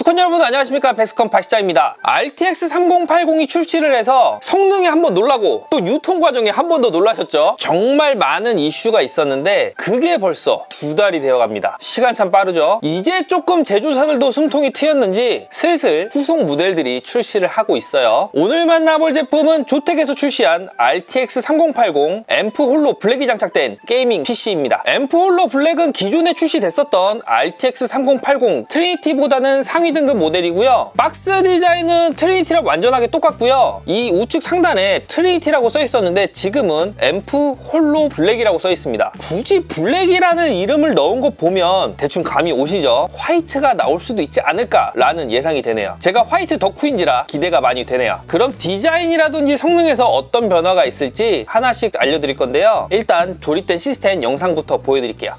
수컷 여러분 안녕하십니까? 베스컴 바시자입니다. RTX 3080이 출시를 해서 성능에 한번 놀라고 또 유통 과정에 한 번 더 놀라셨죠? 정말 많은 이슈가 있었는데 그게 벌써 두 달이 되어갑니다. 시간 참 빠르죠? 이제 조금 제조사들도 숨통이 트였는지 슬슬 후속 모델들이 출시를 하고 있어요. 오늘 만나볼 제품은 조텍에서 출시한 RTX 3080 앰프 홀로 블랙이 장착된 게이밍 PC입니다. 앰프 홀로 블랙은 기존에 출시됐었던 RTX 3080 트리니티보다는 상위 등급 모델이고요. 박스 디자인은 트리니티랑 완전하게 똑같고요. 이 우측 상단에 트리니티라고 써 있었는데 지금은 앰프 홀로 블랙이라고 써 있습니다. 굳이 블랙이라는 이름을 넣은 거 보면 대충 감이 오시죠? 화이트가 나올 수도 있지 않을까라는 예상이 되네요. 제가 화이트 덕후인지라 기대가 많이 되네요. 그럼 디자인이라든지 성능에서 어떤 변화가 있을지 하나씩 알려드릴 건데요. 일단 조립된 시스템 영상부터 보여드릴게요.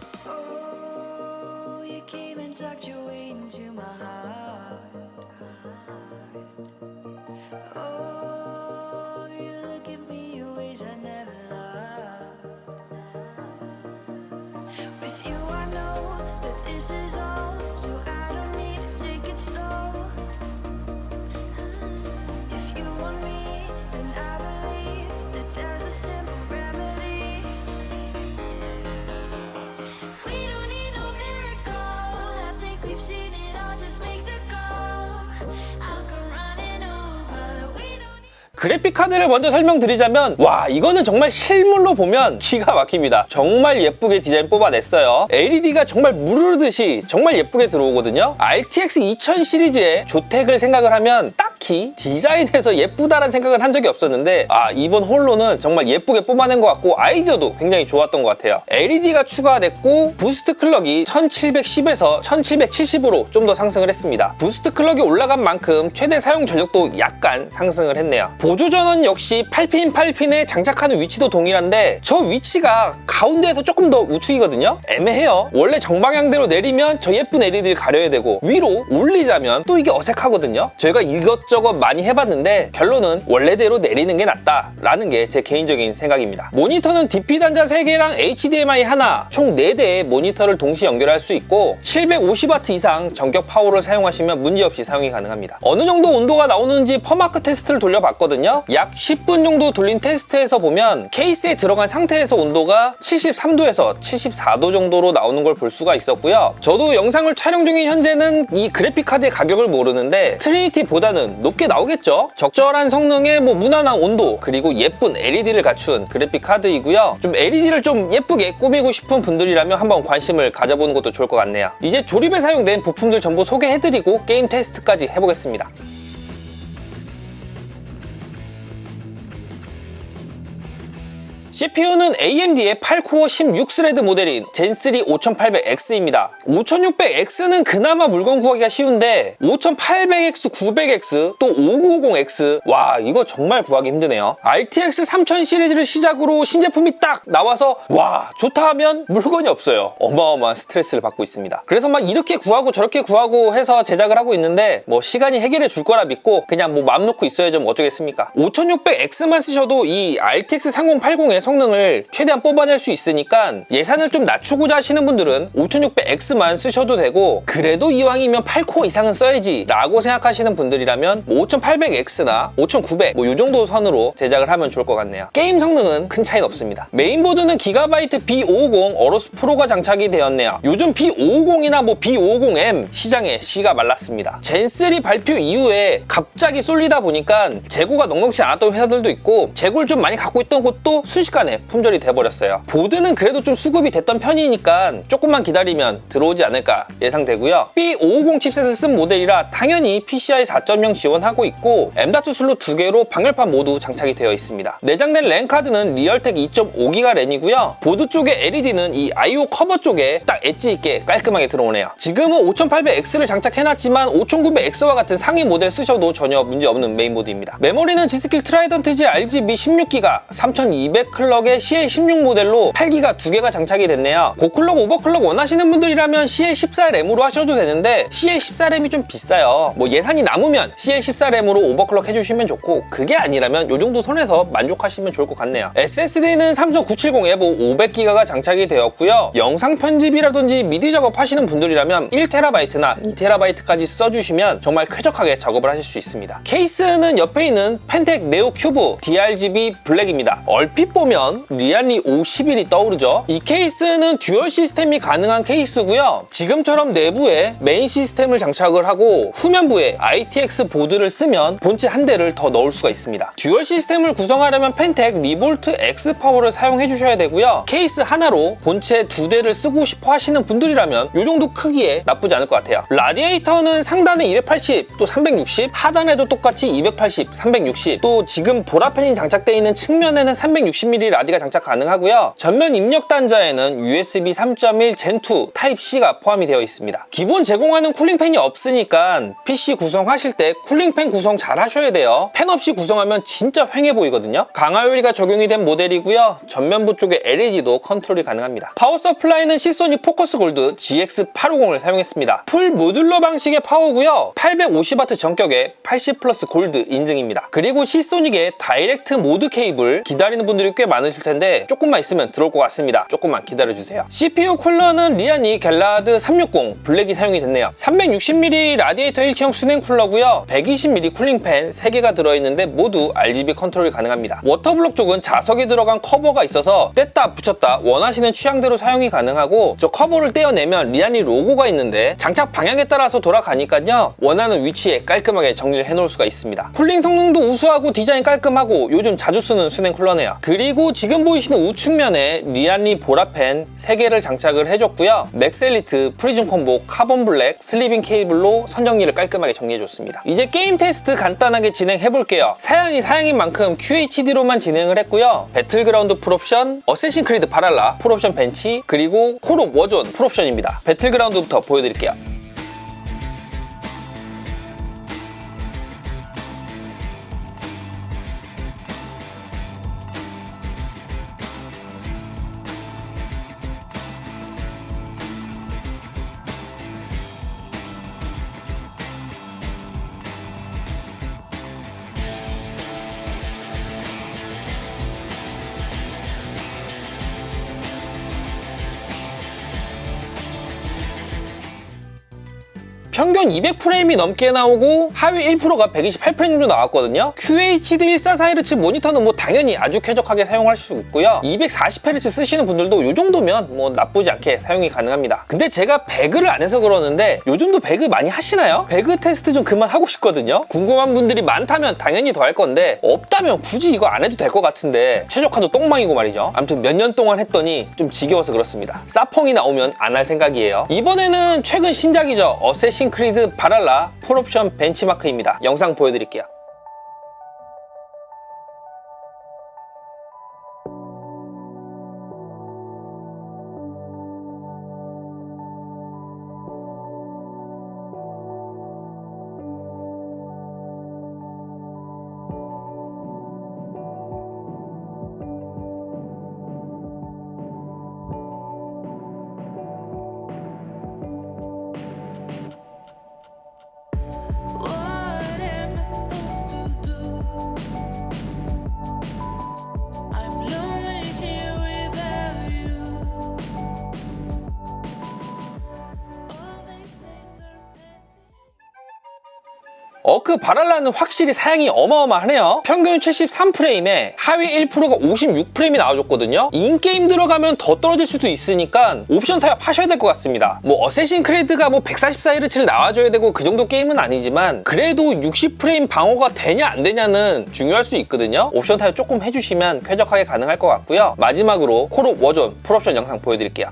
This is all, so 그래픽 카드를 먼저 설명드리자면 와 이거는 정말 실물로 보면 기가 막힙니다. 정말 예쁘게 디자인 뽑아냈어요. LED가 정말 무르르듯이 정말 예쁘게 들어오거든요. RTX 2000 시리즈의 조텍을 생각을 하면 딱 히 디자인에서 예쁘다라는 생각은 한 적이 없었는데 아 이번 홀로는 정말 예쁘게 뽑아낸 것 같고 아이디어도 굉장히 좋았던 것 같아요. LED가 추가됐고 부스트 클럭이 1710에서 1770으로 좀 더 상승을 했습니다. 부스트 클럭이 올라간 만큼 최대 사용 전력도 약간 상승을 했네요. 보조 전원 역시 8핀 8핀에 장착하는 위치도 동일한데 저 위치가 가운데에서 조금 더 우측이거든요? 애매해요. 원래 정방향대로 내리면 저 예쁜 LED를 가려야 되고 위로 올리자면 또 이게 어색하거든요? 저희가 이것 저것 많이 해봤는데 결론은 원래대로 내리는 게 낫다 라는 게 제 개인적인 생각입니다. 모니터는 DP 단자 3개랑 HDMI 하나 총 4대의 모니터를 동시에 연결할 수 있고 750W 이상 전격 파워를 사용하시면 문제없이 사용이 가능합니다. 어느 정도 온도가 나오는지 퍼마크 테스트를 돌려봤거든요. 약 10분 정도 돌린 테스트에서 보면 케이스에 들어간 상태에서 온도가 73도에서 74도 정도로 나오는 걸 볼 수가 있었고요. 저도 영상을 촬영 중인 현재는 이 그래픽 카드의 가격을 모르는데 트리니티보다는 높게 나오겠죠? 적절한 성능에 뭐 무난한 온도 그리고 예쁜 LED를 갖춘 그래픽 카드이고요. 좀 LED를 좀 예쁘게 꾸미고 싶은 분들이라면 한번 관심을 가져보는 것도 좋을 것 같네요. 이제 조립에 사용된 부품들 전부 소개해드리고 게임 테스트까지 해보겠습니다 CPU는 AMD의 8코어 16스레드 모델인 젠3 5800X입니다. 5600X는 그나마 물건 구하기가 쉬운데 5800X, 900X, 또 5950X 와 이거 정말 구하기 힘드네요. RTX 3000 시리즈를 시작으로 신제품이 딱 나와서 와 좋다 하면 물건이 없어요. 어마어마한 스트레스를 받고 있습니다. 그래서 막 이렇게 구하고 저렇게 구하고 해서 제작을 하고 있는데 뭐 시간이 해결해 줄 거라 믿고 그냥 뭐 마음 놓고 있어야죠 뭐 어쩌겠습니까. 5600X만 쓰셔도 이 RTX 3080의 성능을 최대한 뽑아낼 수 있으니까 예산을 좀 낮추고자 하시는 분들은 5600X만 쓰셔도 되고 그래도 이왕이면 8코어 이상은 써야지 라고 생각하시는 분들이라면 5800X나 5900 뭐 이 정도 선으로 제작을 하면 좋을 것 같네요. 게임 성능은 큰 차이는 없습니다. 메인보드는 기가바이트 B550 어로스 프로가 장착이 되었네요. 요즘 B550이나 뭐 B550M 시장에 씨가 말랐습니다. 젠3 발표 이후에 갑자기 쏠리다 보니까 재고가 넉넉지 않았던 회사들도 있고 재고를 좀 많이 갖고 있던 곳도 순식간에 품절이 돼버렸어요. 보드는 그래도 좀 수급이 됐던 편이니까 조금만 기다리면 들어오지 않을까 예상되고요. B550 칩셋을 쓴 모델이라 당연히 PCI 4.0 지원하고 있고 M.2 슬롯 2개로 방열판 모두 장착이 되어 있습니다. 내장된 랜 카드는 리얼텍 2.5기가 랜이고요. 보드 쪽에 LED는 이 I.O 커버 쪽에 딱 엣지 있게 깔끔하게 들어오네요. 지금은 5800X를 장착해놨지만 5900X와 같은 상위 모델 쓰셔도 전혀 문제 없는 메인보드입니다. 메모리는 G스킬 트라이던트 G RGB 16기가 3200 클럭 오버클럭에 CL16 모델로 8기가 두 개가 장착이 됐네요. 고클럭, 오버클럭 원하시는 분들이라면 CL14램으로 하셔도 되는데 CL14램이 좀 비싸요. 뭐 예산이 남으면 CL14램으로 오버클럭 해주시면 좋고 그게 아니라면 이 정도 선에서 만족하시면 좋을 것 같네요. SSD는 삼성 970 에보 500기가가 장착이 되었고요. 영상 편집이라든지 미디 작업하시는 분들이라면 1TB나 2TB까지 써주시면 정말 쾌적하게 작업을 하실 수 있습니다. 케이스는 옆에 있는 펜텍 네오 큐브 DRGB 블랙입니다. 얼핏 보면 리알리 51이 떠오르죠. 이 케이스는 듀얼 시스템이 가능한 케이스고요. 지금처럼 내부에 메인 시스템을 장착을 하고 후면부에 ITX 보드를 쓰면 본체 한 대를 더 넣을 수가 있습니다. 듀얼 시스템을 구성하려면 펜텍 리볼트 X 파워를 사용해 주셔야 되고요. 케이스 하나로 본체 두 대를 쓰고 싶어 하시는 분들이라면 이 정도 크기에 나쁘지 않을 것 같아요. 라디에이터는 상단에 280, 또 360, 하단에도 똑같이 280, 360, 또 지금 보라펜이 장착되어 있는 측면에는 360mm 라디가 장착 가능하고요. 전면 입력 단자에는 USB 3.1 Gen2 타입C가 포함이 되어 있습니다. 기본 제공하는 쿨링팬이 없으니까 PC 구성하실 때 쿨링팬 구성 잘 하셔야 돼요. 팬 없이 구성하면 진짜 휑해 보이거든요. 강화 요리가 적용이 된 모델이고요. 전면부 쪽에 LED도 컨트롤이 가능합니다. 파워 서플라이는 시소니 포커스 골드 GX850을 사용했습니다. 풀 모듈러 방식의 파워고요. 850W 전격의 80 플러스 골드 인증입니다. 그리고 시소닉의 다이렉트 모드 케이블 기다리는 분들이 꽤 많으실 텐데 조금만 있으면 들어올 것 같습니다. 조금만 기다려주세요. CPU 쿨러는 리아니 갤라드 360 블랙이 사용이 됐네요. 360mm 라디에이터 1키형 수냉 쿨러고요. 120mm 쿨링팬 3개가 들어있는데 모두 RGB 컨트롤이 가능합니다. 워터블록 쪽은 자석이 들어간 커버가 있어서 뗐다 붙였다 원하시는 취향대로 사용이 가능하고 저 커버를 떼어내면 리아니 로고가 있는데 장착 방향에 따라서 돌아가니까요 원하는 위치에 깔끔하게 정리를 해놓을 수가 있습니다. 쿨링 성능도 우수하고 디자인 깔끔하고 요즘 자주 쓰는 수냉 쿨러네요. 그리고 지금 보이시는 우측면에 리안리 보라펜 3개를 장착을 해줬고요. 맥셀리트, 프리즘 콤보, 카본 블랙, 슬리빙 케이블로 선정리를 깔끔하게 정리해줬습니다. 이제 게임 테스트 간단하게 진행해볼게요. 사양이 사양인 만큼 QHD로만 진행을 했고요. 배틀그라운드 풀옵션, 어쌔신 크리드 바랄라, 풀옵션 벤치, 그리고 콜옵 워존 풀옵션입니다. 배틀그라운드부터 보여드릴게요. 평균 200프레임이 넘게 나오고 하위 1%가 128프레임 정도 나왔거든요. QHD 144Hz 모니터는 뭐 당연히 아주 쾌적하게 사용할 수 있고요. 240Hz 쓰시는 분들도 이 정도면 뭐 나쁘지 않게 사용이 가능합니다. 근데 제가 배그를 안 해서 그러는데 요즘도 배그 많이 하시나요? 배그 테스트 좀 그만 하고 싶거든요. 궁금한 분들이 많다면 당연히 더 할 건데 없다면 굳이 이거 안 해도 될 것 같은데 최적화도 똥망이고 말이죠. 아무튼 몇 년 동안 했더니 좀 지겨워서 그렇습니다. 사펑이 나오면 안 할 생각이에요. 이번에는 최근 신작이죠. 어쌔신 크리드 바랄라 풀옵션 벤치마크입니다. 영상 보여드릴게요. 어크 바랄라는 확실히 사양이 어마어마하네요. 평균 73프레임에 하위 1%가 56프레임이 나와줬거든요. 인게임 들어가면 더 떨어질 수도 있으니까 옵션 타협 하셔야 될 것 같습니다. 뭐 어쌔신 크레드가 뭐 144Hz를 나와줘야 되고 그 정도 게임은 아니지만 그래도 60프레임 방어가 되냐 안 되냐는 중요할 수 있거든요. 옵션 타협 조금 해주시면 쾌적하게 가능할 것 같고요. 마지막으로 콜옵 워존 풀옵션 영상 보여드릴게요.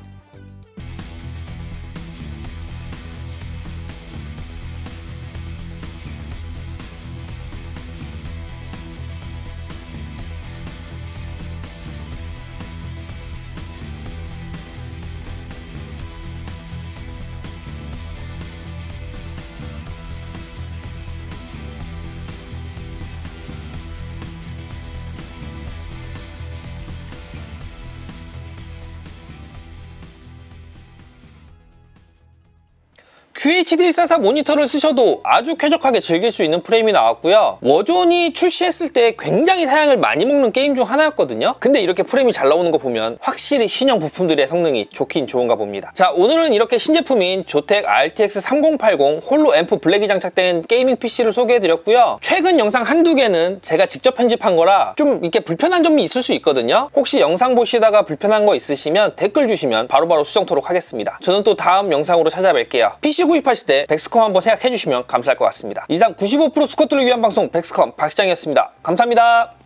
QHD144 모니터를 쓰셔도 아주 쾌적하게 즐길 수 있는 프레임이 나왔고요. 워존이 출시했을 때 굉장히 사양을 많이 먹는 게임 중 하나였거든요. 근데 이렇게 프레임이 잘 나오는 거 보면 확실히 신형 부품들의 성능이 좋긴 좋은가 봅니다. 자, 오늘은 이렇게 신제품인 조텍 RTX 3080 홀로 앰프 블랙이 장착된 게이밍 PC를 소개해드렸고요. 최근 영상 한두 개는 제가 직접 편집한 거라 좀 이렇게 불편한 점이 있을 수 있거든요. 혹시 영상 보시다가 불편한 거 있으시면 댓글 주시면 바로바로 수정토록 하겠습니다. 저는 또 다음 영상으로 찾아뵐게요. PC 구입하실 때 백스컴 한번 생각해 주시면 감사할 것 같습니다. 이상 95% 스쿼트를 위한 방송 백스컴 박시장이었습니다. 감사합니다.